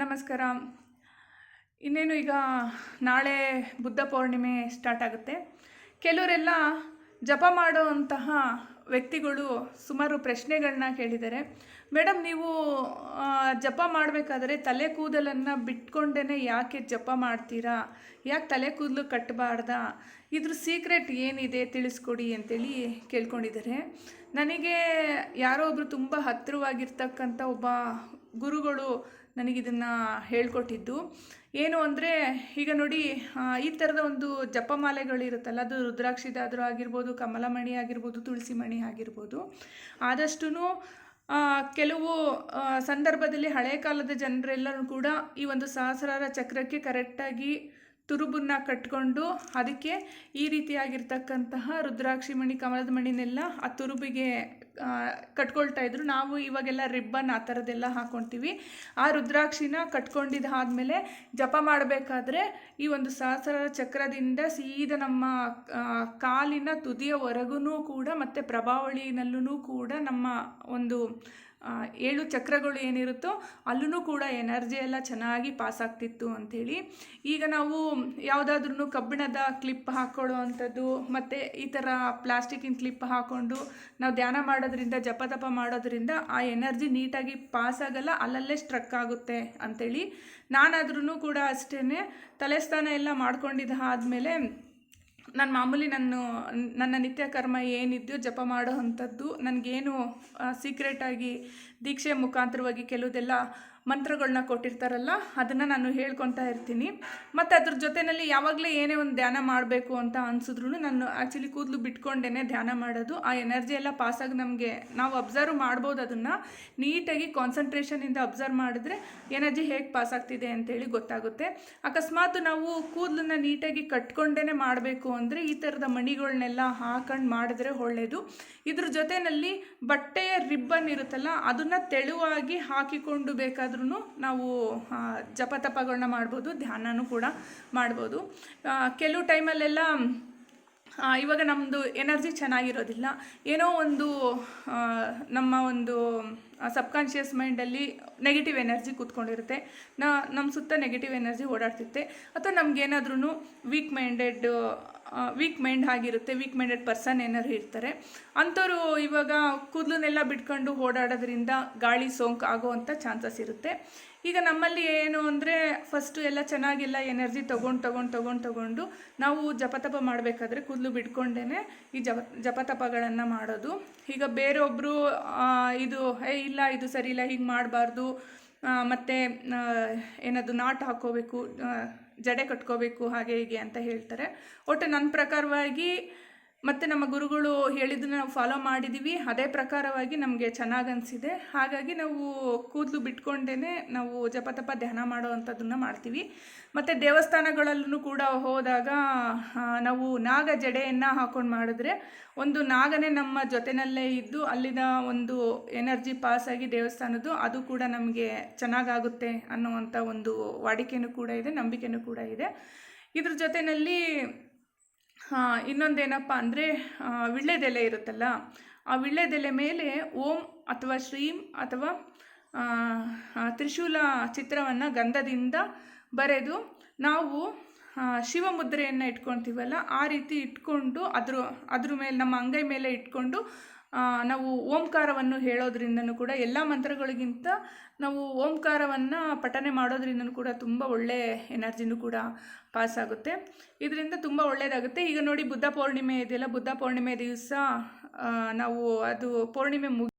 ನಮಸ್ಕಾರ. ಇನ್ನೇನು ಈಗ ನಾಳೆ ಬುದ್ಧ ಪೌರ್ಣಿಮೆ ಸ್ಟಾರ್ಟ್ ಆಗುತ್ತೆ. ಕೆಲವರೆಲ್ಲ ಜಪ ಮಾಡುವಂತಹ ವ್ಯಕ್ತಿಗಳು ಸುಮಾರು ಪ್ರಶ್ನೆಗಳನ್ನ ಕೇಳಿದ್ದಾರೆ. ಮೇಡಮ್, ನೀವು ಜಪ ಮಾಡಬೇಕಾದ್ರೆ ತಲೆ ಕೂದಲನ್ನು ಬಿಟ್ಕೊಂಡೇ ಯಾಕೆ ಜಪ ಮಾಡ್ತೀರಾ? ಯಾಕೆ ತಲೆ ಕೂದಲು ಕಟ್ಟಬಾರ್ದ ಇದ್ರ ಸೀಕ್ರೆಟ್ ಏನಿದೆ ತಿಳಿಸ್ಕೊಡಿ ಅಂತೇಳಿ ಕೇಳ್ಕೊಂಡಿದ್ದಾರೆ. ನನಗೆ ಯಾರೋ ಒಬ್ಬರು ತುಂಬ ಹತ್ತಿರವಾಗಿರ್ತಕ್ಕಂಥ ಒಬ್ಬ ಗುರುಗಳು ನನಗಿದನ್ನು ಹೇಳ್ಕೊಟ್ಟಿದ್ದು. ಏನು ಅಂದರೆ, ಈಗ ನೋಡಿ ಈ ಥರದ ಒಂದು ಜಪಮಾಲೆಗಳಿರುತ್ತಲ್ಲ, ಅದು ರುದ್ರಾಕ್ಷಿದಾದರೂ ಆಗಿರ್ಬೋದು, ಕಮಲಮಣಿ ಆಗಿರ್ಬೋದು ತುಳಸಿ ಮಣಿ ಆಗಿರ್ಬೋದು ಆದಷ್ಟು ಕೆಲವು ಸಂದರ್ಭದಲ್ಲಿ ಹಳೆ ಕಾಲದ ಜನರೆಲ್ಲರೂ ಕೂಡ ಈ ಒಂದು ಸಹಸ್ರಾರ ಚಕ್ರಕ್ಕೆ ಕರೆಕ್ಟಾಗಿ ತುರುಬನ್ನ ಕಟ್ಕೊಂಡು ಅದಕ್ಕೆ ಈ ರೀತಿಯಾಗಿರ್ತಕ್ಕಂತಹ ರುದ್ರಾಕ್ಷಿ ಮಣಿ ಕಮಲದ ಮಣಿನೆಲ್ಲ ಆ ತುರುಬಿಗೆ ಕಟ್ಕೊಳ್ತಾ ಇದ್ರು. ನಾವು ಇವಾಗೆಲ್ಲ ರಿಬ್ಬನ್ ಆ ಥರದ್ದೆಲ್ಲ ಹಾಕ್ಕೊಳ್ತೀವಿ ಆ ರುದ್ರಾಕ್ಷಿನ ಕಟ್ಕೊಂಡಿದ್ದಾದ್ಮೇಲೆ ಜಪ ಮಾಡಬೇಕಾದ್ರೆ ಈ ಒಂದು ಸಹಸ್ರ ಚಕ್ರದಿಂದ ಸೀದಾ ನಮ್ಮ ಕಾಲಿನ ತುದಿಯವರೆಗೂ ಕೂಡ ಮತ್ತು ಪ್ರಭಾವಳಿನಲ್ಲೂ ಕೂಡ ನಮ್ಮ ಒಂದು ಏಳು ಚಕ್ರಗಳು ಏನಿರುತ್ತೋ ಅಲ್ಲೂ ಕೂಡ ಎನರ್ಜಿ ಎಲ್ಲ ಚೆನ್ನಾಗಿ ಪಾಸ್ ಆಗ್ತಿತ್ತು ಅಂಥೇಳಿ. ಈಗ ನಾವು ಯಾವುದಾದ್ರೂ ಕಬ್ಬಿಣದ ಕ್ಲಿಪ್ ಹಾಕ್ಕೊಳ್ಳೋ ಅಂಥದ್ದು ಮತ್ತು ಈ ಥರ ಪ್ಲಾಸ್ಟಿಕ್ಕಿನ ಕ್ಲಿಪ್ ಹಾಕ್ಕೊಂಡು ನಾವು ಧ್ಯಾನ ಮಾಡೋದ್ರಿಂದ ಜಪ ತಪ ಮಾಡೋದ್ರಿಂದ ಆ ಎನರ್ಜಿ ನೀಟಾಗಿ ಪಾಸ್ ಆಗಲ್ಲ, ಅಲ್ಲಲ್ಲೇ ಸ್ಟ್ರಕ್ ಆಗುತ್ತೆ ಅಂಥೇಳಿ. ನಾನಾದ್ರೂ ಕೂಡ ಅಷ್ಟೇ ತಲೆಸ್ಥಾನ ಎಲ್ಲ ಮಾಡ್ಕೊಂಡಿದ್ದ ಆದಮೇಲೆ ನಾನು ಮಾಮೂಲಿ ನನ್ನ ನನ್ನ ನಿತ್ಯ ಕರ್ಮ ಏನಿದೆಯೋ ಜಪ ಮಾಡೋ ಅಂಥದ್ದು, ನನಗೇನು ಸೀಕ್ರೆಟಾಗಿ ದೀಕ್ಷೆ ಮುಖಾಂತರವಾಗಿ ಕೆಲವುದೆಲ್ಲ ಮಂತ್ರಗಳನ್ನ ಕೊಟ್ಟಿರ್ತಾರಲ್ಲ, ಅದನ್ನು ನಾನು ಹೇಳ್ಕೊತಾ ಇರ್ತೀನಿ. ಮತ್ತು ಅದ್ರ ಜೊತೆಯಲ್ಲಿ ಯಾವಾಗಲೇ ಏನೇ ಒಂದು ಧ್ಯಾನ ಮಾಡಬೇಕು ಅಂತ ಅನಿಸಿದ್ರು ನಾನು ಆ್ಯಕ್ಚುಲಿ ಕೂದಲು ಬಿಟ್ಕೊಂಡೇ ಧ್ಯಾನ ಮಾಡೋದು. ಆ ಎನರ್ಜಿ ಎಲ್ಲ ಪಾಸಾಗಿ ನಮಗೆ ನಾವು ಅಬ್ಸರ್ವ್ ಮಾಡ್ಬೋದು ಅದನ್ನು. ನೀಟಾಗಿ ಕಾನ್ಸಂಟ್ರೇಷನಿಂದ ಅಬ್ಸರ್ವ್ ಮಾಡಿದ್ರೆ ಎನರ್ಜಿ ಹೇಗೆ ಪಾಸ್ ಆಗ್ತಿದೆ ಅಂತೇಳಿ ಗೊತ್ತಾಗುತ್ತೆ. ಅಕಸ್ಮಾತ್ ನಾವು ಕೂದಲನ್ನ ನೀಟಾಗಿ ಕಟ್ಕೊಂಡೇ ಮಾಡಬೇಕು ಅಂದರೆ ಈ ಥರದ ಮಣಿಗಳನ್ನೆಲ್ಲ ಹಾಕೊಂಡು ಮಾಡಿದ್ರೆ ಒಳ್ಳೆಯದು ಇದ್ರ ಜೊತೆಯಲ್ಲಿ ಬಟ್ಟೆಯ ರಿಬ್ಬನ್ ಇರುತ್ತಲ್ಲ, ಅದನ್ನು ತೆಳುವಾಗಿ ಹಾಕಿಕೊಂಡು ಬೇಕಾದ್ರೂ ನಾವು ಆ, ಜಪ ತಪಗಳನ್ನ ಮಾಡ್ಬೋದು ಧ್ಯಾನನೂ ಕೂಡ ಮಾಡ್ಬೋದು. ಕೆಲವು ಟೈಮಲ್ಲೆಲ್ಲ ಇವಾಗ ನಮ್ಮದು ಎನರ್ಜಿ ಚೆನ್ನಾಗಿರೋದಿಲ್ಲ. ಏನೋ ಒಂದು ನಮ್ಮ ಒಂದು ಸಬ್ಕಾನ್ಷಿಯಸ್ ಮೈಂಡಲ್ಲಿ ನೆಗೆಟಿವ್ ಎನರ್ಜಿ ಕೂತ್ಕೊಂಡಿರುತ್ತೆ. ನಾ ನಮ್ಮ ಸುತ್ತ ನೆಗೆಟಿವ್ ಎನರ್ಜಿ ಓಡಾಡ್ತಿರುತ್ತೆ ಅಥವಾ ನಮಗೇನಾದ್ರೂ ವೀಕ್ ಮೈಂಡೆಡ್ ವೀಕ್ ಮೈಂಡ್ ಆಗಿರುತ್ತೆ, ವೀಕ್ ಮೈಂಡೆಡ್ ಪರ್ಸನ್ ಏನಾದ್ರು ಇರ್ತಾರೆ. ಅಂಥವ್ರು ಇವಾಗ ಕೂದಲನ್ನೆಲ್ಲ ಬಿಟ್ಕೊಂಡು ಓಡಾಡೋದ್ರಿಂದ ಗಾಳಿ ಸೋಂಕು ಆಗೋವಂಥ ಚಾನ್ಸಸ್ ಇರುತ್ತೆ. ಈಗ ನಮ್ಮಲ್ಲಿ ಏನು ಅಂದರೆ ಫಸ್ಟು ಎಲ್ಲ ಚೆನ್ನಾಗಿಲ್ಲ ಎನರ್ಜಿ ತೊಗೊಂಡು ತೊಗೊಂಡು ತೊಗೊಂಡು ತೊಗೊಂಡು ನಾವು ಜಪತಪ ಮಾಡಬೇಕಾದ್ರೆ ಕೂದಲು ಬಿಟ್ಕೊಂಡೇ ಈ ಜಪ, ಜಪತಪಗಳನ್ನು ಮಾಡೋದು. ಈಗ ಬೇರೊಬ್ಬರು ಇದು ಏ ಇಲ್ಲ, ಇದು ಸರಿ ಇಲ್ಲ, ಹೀಗೆ ಮಾಡಬಾರ್ದು. ಮತ್ತು ಏನದು, ನಾಟ್ ಹಾಕ್ಕೋಬೇಕು ಜಡೆ ಕಟ್ಕೋಬೇಕು, ಹಾಗೆ ಹೀಗೆ ಅಂತ ಹೇಳ್ತಾರೆ. ಒಟ್ಟು ನನ್ನ ಪ್ರಕಾರವಾಗಿ ಮತ್ತು ನಮ್ಮ ಗುರುಗಳು ಹೇಳಿದ್ದನ್ನ ನಾವು ಫಾಲೋ ಮಾಡಿದ್ದೀವಿ ಅದೇ ಪ್ರಕಾರವಾಗಿ ನಮಗೆ ಚೆನ್ನಾಗಿ ಅನಿಸಿದೆ. ಹಾಗಾಗಿ ನಾವು ಕೂದಲು ಬಿಟ್ಕೊಂಡೇ ನಾವು ಜಪತಪ ಧ್ಯಾನ ಮಾಡೋ ಅಂಥದ್ದನ್ನು ಮಾಡ್ತೀವಿ. ಮತ್ತು ದೇವಸ್ಥಾನಗಳಲ್ಲೂ ಕೂಡ ಹೋದಾಗ ನಾವು ನಾಗ ಜಡೆಯನ್ನು ಹಾಕೊಂಡು ಮಾಡಿದ್ರೆ ಒಂದು ನಾಗನೇ ನಮ್ಮ ಜೊತೆಯಲ್ಲೇ ಇದ್ದು ಅಲ್ಲಿನ ಒಂದು ಎನರ್ಜಿ ಪಾಸಾಗಿ ದೇವಸ್ಥಾನದ್ದು ಅದು ಕೂಡ ನಮಗೆ ಚೆನ್ನಾಗಾಗುತ್ತೆ ಅನ್ನುವಂಥ ಒಂದು ವಾಡಿಕೆನೂ ಕೂಡ ಇದೆ, ನಂಬಿಕೆನೂ ಕೂಡ ಇದೆ. ಇದ್ರ ಜೊತೆಯಲ್ಲಿ ಇನ್ನೊಂದೇನಪ್ಪ ಅಂದರೆ ವಿಳ್ಳೆದೆಲೆ ಇರುತ್ತಲ್ಲ, ಆ ವಿಳ್ಳೆದೆಲೆ ಮೇಲೆ ಓಂ ಅಥವಾ ಶ್ರೀಂ ಅಥವಾ ತ್ರಿಶೂಲ ಚಿತ್ರವನ್ನು ಗಂಧದಿಂದ ಬರೆದು ನಾವು ಶಿವಮುದ್ರೆಯನ್ನು ಇಟ್ಕೊತೀವಲ್ಲ, ಆ ರೀತಿ ಇಟ್ಕೊಂಡು ಅದ್ರ ಅದ್ರ ಮೇಲೆ, ನಮ್ಮ ಅಂಗೈ ಮೇಲೆ ಇಟ್ಕೊಂಡು ನಾವು ಓಂಕಾರವನ್ನು ಹೇಳೋದ್ರಿಂದನೂ ಕೂಡ ಎಲ್ಲ ಮಂತ್ರಗಳಿಗಿಂತ ನಾವು ಓಂಕಾರವನ್ನು ಪಠನೆ ಮಾಡೋದ್ರಿಂದನೂ ಕೂಡ ತುಂಬ ಒಳ್ಳೆ ಎನರ್ಜಿನೂ ಕೂಡ ಪಾಸ್ ಆಗುತ್ತೆ. ಇದರಿಂದ ತುಂಬ ಒಳ್ಳೆಯದಾಗುತ್ತೆ ಈಗ ನೋಡಿ ಬುದ್ಧ ಪೌರ್ಣಿಮೆ ಇದೆಯಲ್ಲ, ಬುದ್ಧ ಪೌರ್ಣಿಮೆ ದಿವಸ ನಾವು ಅದು ಪೌರ್ಣಿಮೆ ಮುಗಿ